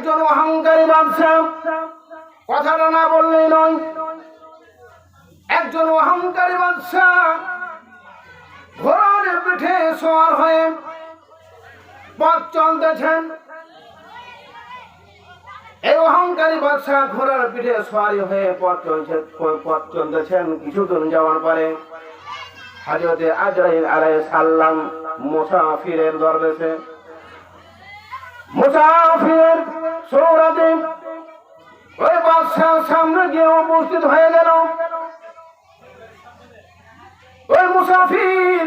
একজন অহংকারী বাদশাহ কথাটা না বললেই নয়, একজন অহংকারী বাদশাহ ঘোড়ার পিঠে সোয়ার হয়ে পথ চলতেছেন। এই অহংকারী বাদশাহ ঘোড়ার পিঠে সওয়ারি হয়ে পথ চলছে, পথ চলতেছেন কিছুদিন যাওয়ার পরে হাজরতে আজরাইল আলাইহিস সালাম মুসাফিরের দরবেশে। মুসাফির সামনে গিয়ে উপস্থিত হয়ে গেল। ওই মুসাফির,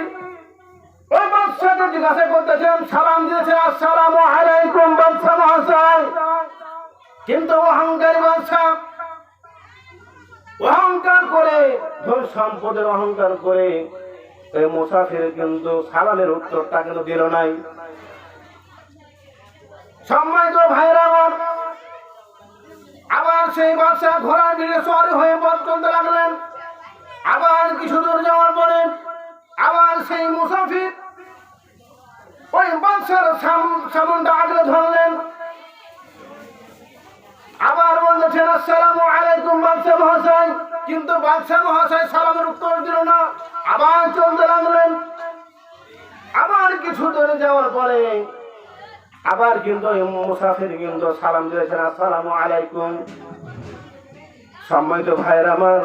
ওই বাদশাহকে জিজ্ঞাসা করতেছেন সালাম দিয়েছে, আসসালামু আলাইকুম বাদশাহ মহাশয়। কিন্তু অহংকারী বাদশাহ, অহংকার করে, ধন সম্পদের অহংকার করে এই মুসাফির কিন্তু সালামের উত্তরটা কিন্তু দিল নাই। সম্মানিত আবার সেই বাচ্চা ঘোড়ার ভিড়ে সওয়ারি হয়ে পথ চলতে লাগলেন। আবার কিছু দূর যাওয়ার পরে আবার সেই মুসাফির ওই বাচ্চার সামনটা আগলে ধরলেন। আবার বলতেছেন আসসালামু আলাইকুম বাদশাহ মহাশয়। কিন্তু বাদশাহ মহাশয় সালামের উত্তর দিল না। আবার চলতে লাগলেন। আবার কিছু দূরে যাওয়ার পরে আবার কিন্তু মুসাফির কিন্তু সালাম দিয়েছেন, আসসালামু আলাইকুম। সম্মানিত ভাইয়ের আমার,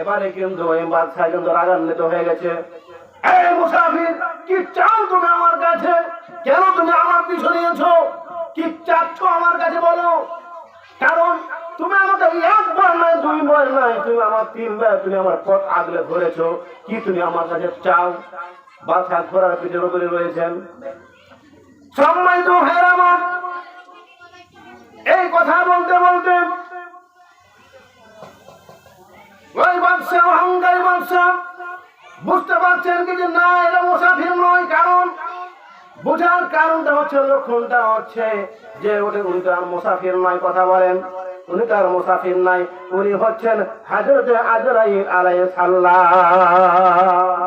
এবারে কিন্তু ওই বাদশাহ কিন্তু রাগান্বিত হয়ে গেছে। এই মুসাফির, কি চাও তুমি আমার কাছে? কেন তুমি আমার পিছু নিয়েছো? কি চাচ্ছ আমার কাছে বলো? কারণ তুমি আমাকে একবার নয়, দুইবার নয়, তুমি আমার তিনবার তুমি আমার পথ আগলে ধরেছো। কি তুমি আমার কাছে চাও? বাদশাহ ঘোরার পিছনে রয়েছেন। সম্মানিত ভাইয়ের আমার, এই কথা বলতে বলতে ওই বাদশাহ অহংকারী বাদশাহ বুঝতে পারছেন কি যে না এটা মুসাফির নয়, কারণ বোঝার কারণটা হচ্ছে, লক্ষণটা হচ্ছে যে উনি উনি তো আর মুসাফির নয়, কথা বলেন। উনি তো আর মুসাফির নাই, উনি হচ্ছেন হাজরত আজরাইল আলাইহিস সালাম।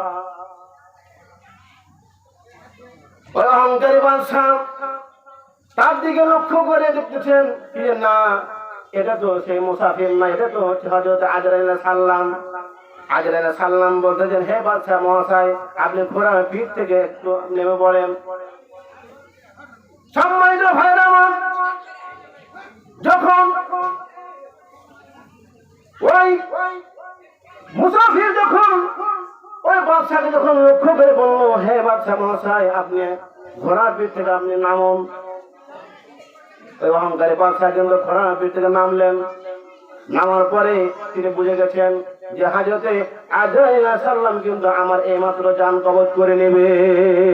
তার দিকে লক্ষ্য করে দেখতেছেন যে না, এটা তো সেই মুসাফির না, এটা তো হচ্ছে হজরত আজরাইল সাল্লাম আজরাইল সাল্লাম বলতেছেন, হে বাদশাহ মহাশয়, আপনি ঘোড়ার পিঠ থেকে একটু নেমে পড়েন। সম্মানিত ভাইরা আমার, যখন ওই মুসাফির যখন, ওই বাদশাকে যখন লক্ষ্য করে বলল, হে বাদশাহ মহাশয়, আপনি ঘোড়ার পিঠ থেকে আপনি নামুন। ওই অহংকারী বাদশাহ কিন্তু ঘোড়ার পিঠ থেকে নামলেন। নামার পরে তিনি বুঝে গেছেন যে হাজতে সাল্লাম কিন্তু আমার এই মাত্র যান কবচ করে নেবে।